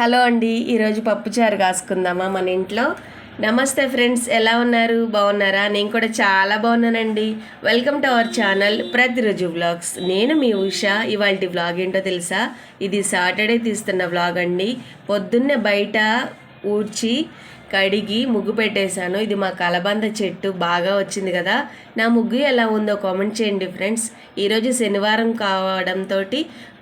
Hello అండి ఈరోజు పప్పుచారు కాసుకుందామా మన ఇంట్లో? నమస్తే ఫ్రెండ్స్ ఎలా ఉన్నారు? బాగున్నారా? నేను కూడా చాలా బాగున్నానండి. వెల్కమ్ టు అవర్ ఛానల్ ప్రతిరోజు వ్లాగ్స్. నేను మీ ఉష. ఇవాళ వ్లాగ్ ఏంటో తెలుసా? ఇది సాటర్డే తీస్తున్న వ్లాగ్ అండి. పొద్దున్నే బయట ఊడ్చి కడిగి ముగ్గు పెట్టేశాను. ఇది మా కలబంద చెట్టు. బాగా వచ్చింది కదా. నా ముగ్గు ఎలా ఉందో కామెంట్ చేయండి ఫ్రెండ్స్. ఈరోజు శనివారం కావడంతో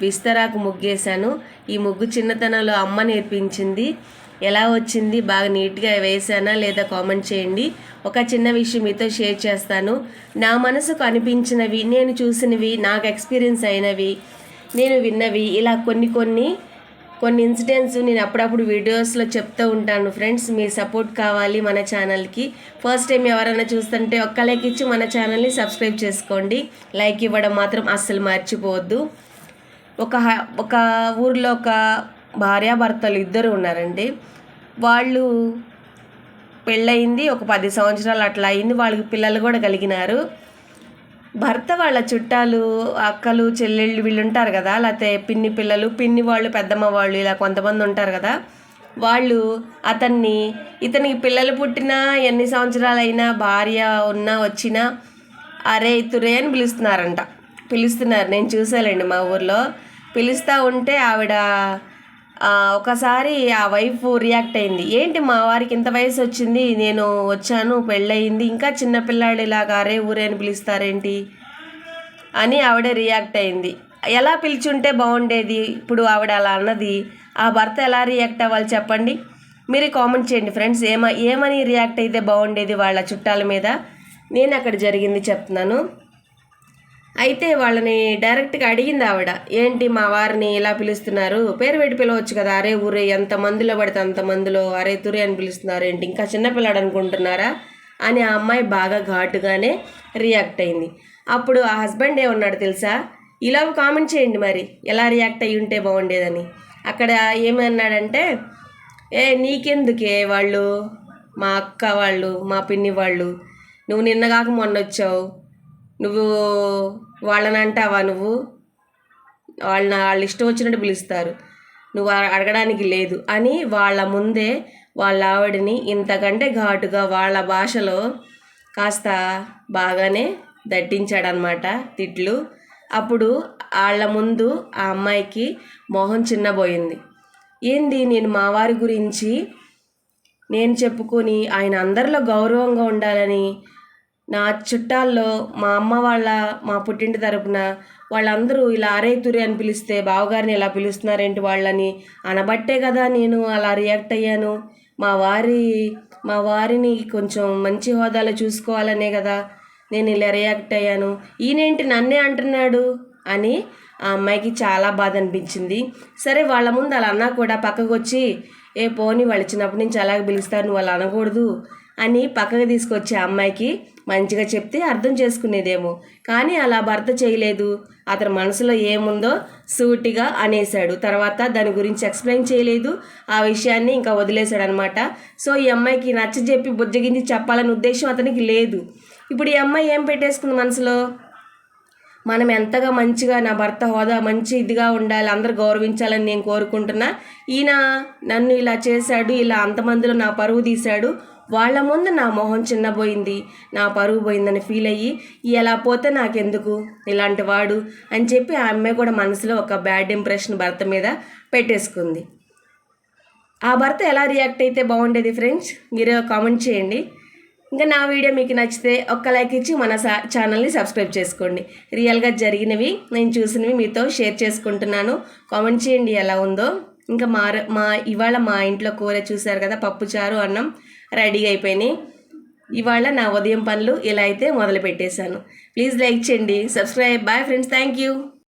విస్తరాకు ముగ్గేశాను. ఈ ముగ్గు చిన్నతనంలో అమ్మ నేర్పించింది. ఎలా వచ్చింది? బాగా నీట్గా వేసానా లేదా కామెంట్ చేయండి. ఒక చిన్న విషయం మీతో షేర్ చేస్తాను. నా మనసుకు అనిపించినవి నేను చూసినవి నాకు ఎక్స్పీరియన్స్ అయినవి నేను విన్నవి ఇలా కొన్ని కొన్ని కొన్ని ఇన్సిడెంట్స్ నేను అప్పుడప్పుడు వీడియోస్లో చెప్తూ ఉంటాను. ఫ్రెండ్స్ మీ సపోర్ట్ కావాలి మన ఛానల్కి. ఫస్ట్ టైం ఎవరైనా చూస్తుంటే ఒక్క లైక్ ఇచ్చి మన ఛానల్ని సబ్స్క్రైబ్ చేసుకోండి. లైక్ ఇవ్వడం మాత్రం అస్సలు మర్చిపోవద్దు. ఒక హ- ఒక ఊర్లో ఒక భార్యాభర్తలు ఇద్దరు ఉన్నారండి. వాళ్ళు పెళ్ళయింది ఒక పది సంవత్సరాలు అట్లా అయింది. వాళ్ళకి పిల్లలు కూడా కలిగినారు. భర్త వాళ్ళ చుట్టాలు అక్కలు చెల్లెళ్ళు వీళ్ళు ఉంటారు కదా లేకపోతే పిన్ని పిల్లలు పిన్ని వాళ్ళు పెద్దమ్మ వాళ్ళు ఇలా కొంతమంది ఉంటారు కదా వాళ్ళు అతన్ని ఇతనికి పిల్లలు పుట్టినా ఎన్ని సంవత్సరాలైనా భార్య ఉన్నా వచ్చినా అరే ఇతురే అని పిలుస్తున్నారంట. పిలుస్తున్నారు. నేను చూసానండి మా ఊర్లో. పిలుస్తూ ఉంటే ఆవిడ ఒకసారి ఆ వైఫ్ రియాక్ట్ అయింది. ఏంటి మా వారికి ఇంత వయసు వచ్చింది? నేను వచ్చాను పెళ్ళయింది. ఇంకా చిన్నపిల్లాడు ఇలాగా అరే ఊరే అని పిలుస్తారేంటి? అని ఆవిడ రియాక్ట్ అయింది. ఎలా పిలిచుంటే బాగుండేది? ఇప్పుడు ఆవిడ అలా అన్నది. ఆ భర్త ఎలా రియాక్ట్ అవ్వాలి చెప్పండి? మీరు కామెంట్ చేయండి ఫ్రెండ్స్. ఏమ ఏమని రియాక్ట్ అయితే బాగుండేది వాళ్ళ చుట్టాల మీద? నేను అక్కడ జరిగింది చెప్తున్నాను. అయితే వాళ్ళని డైరెక్ట్గా అడిగింది ఆవిడ. ఏంటి మా వారిని ఇలా పిలుస్తున్నారు? పేరు పెట్టి పిలవచ్చు కదా? అరే ఊరే ఎంత మందిలో పడితే అంత మందిలో. అరే తురే అని పిలుస్తున్నారు ఏంటి? ఇంకా చిన్నపిల్లాడు అనుకుంటున్నారా? అని ఆ అమ్మాయి బాగా ఘాటుగానే రియాక్ట్ అయింది. అప్పుడు ఆ హస్బెండ్ ఏమన్నాడు తెలుసా? ఇలా కామెంట్ చేయండి మరి. ఎలా రియాక్ట్ అయ్యి ఉంటే బాగుండేదని. అక్కడ ఏమన్నాడంటే ఏ నీకెందుకే వాళ్ళు? మా అక్క వాళ్ళు మా పిన్ని వాళ్ళు. నువ్వు నిన్నగాక మొన్న వచ్చావు నువ్వు వాళ్ళని అంటావా నువ్వు? వాళ్ళని వాళ్ళు ఇష్టం వచ్చినట్టు పిలుస్తారు. నువ్వు అడగడానికి లేదు అని వాళ్ళ ముందే వాళ్ళ ఆవిడని ఇంతకంటే ఘాటుగా వాళ్ళ భాషలో కాస్త బాగానే దట్టించాడనమాట తిట్లు. అప్పుడు వాళ్ళ ముందు ఆ అమ్మాయికి మొహం చిన్నబోయింది. ఏంది నేను మా వారి గురించి? నేను చెప్పుకొని ఆయన అందరిలో గౌరవంగా ఉండాలని నా చుట్టాల్లో మా అమ్మ వాళ్ళ మా పుట్టింటి తరపున వాళ్ళందరూ ఇలా అరే తురి అని పిలిస్తే బావగారిని ఇలా పిలుస్తున్నారేంటి వాళ్ళని అనబట్టే కదా నేను అలా రియాక్ట్ అయ్యాను. మా వారి మా వారిని కొంచెం మంచి హోదాలో చూసుకోవాలనే కదా నేను ఇలా రియాక్ట్ అయ్యాను. ఈయనేంటి నన్నే అంటున్నాడు అని ఆ అమ్మాయికి చాలా బాధ అనిపించింది. సరే వాళ్ళ ముందు అలా అన్నా కూడా పక్కకు వచ్చి ఏ పోని వాళ్ళు చిన్నప్పటి నుంచి అలాగే పిలుస్తారు నువ్వు అలా అనకూడదు. అని పక్కకు తీసుకొచ్చే అమ్మాయికి మంచిగా చెప్తే అర్థం చేసుకునేదేమో. కానీ అలా భర్త చేయలేదు. అతని మనసులో ఏముందో సూటిగా అనేశాడు. తర్వాత దాని గురించి ఎక్స్ప్లెయిన్ చేయలేదు. ఆ విషయాన్ని ఇంకా వదిలేశాడు అనమాట సో ఈ అమ్మాయికి నచ్చజెప్పి బుజ్జగించి చెప్పాలనే ఉద్దేశం అతనికి లేదు. ఇప్పుడు ఈ అమ్మాయి ఏం పెట్టేసుకుంది మనసులో? మనం ఎంతగా మంచిగా నా భర్త హోదా మంచి ఇదిగా ఉండాలి అందరు గౌరవించాలని నేను కోరుకుంటున్నా ఈయన నన్ను ఇలా చేశాడు ఇలా అంతమందిలో నా పరువు తీశాడు వాళ్ళ ముందు నా మొహం చిన్నపోయింది నా పరువు పోయిందని ఫీల్ అయ్యి ఎలా పోతే నాకెందుకు? ఇలాంటి వాడు అని చెప్పి ఆ అమ్మాయి కూడా మనసులో ఒక బ్యాడ్ ఇంప్రెషన్ భర్త మీద పెట్టేసుకుంది. ఆ భర్త ఎలా రియాక్ట్ అయితే బాగుండేది ఫ్రెండ్స్ మీరు కామెంట్ చేయండి. ఇంకా నా వీడియో మీకు నచ్చితే ఒక్క లైక్ ఇచ్చి మన సా- ఛానల్ని సబ్స్క్రైబ్ చేసుకోండి. రియల్గా జరిగినవి నేను చూసినవి మీతో షేర్ చేసుకుంటున్నాను. కామెంట్ చేయండి ఎలా ఉందో. ఇంకా మా మా ఇవాళ మా ఇంట్లో కూర చూశారు కదా పప్పుచారు అన్నం రెడీ అయిపోయినాయి. ఇవాళ నా ఉదయం పనులు ఇలా అయితే మొదలు పెట్టేశాను ప్లీజ్ లైక్ చేయండి. Subscribe. Bye friends. Thank you.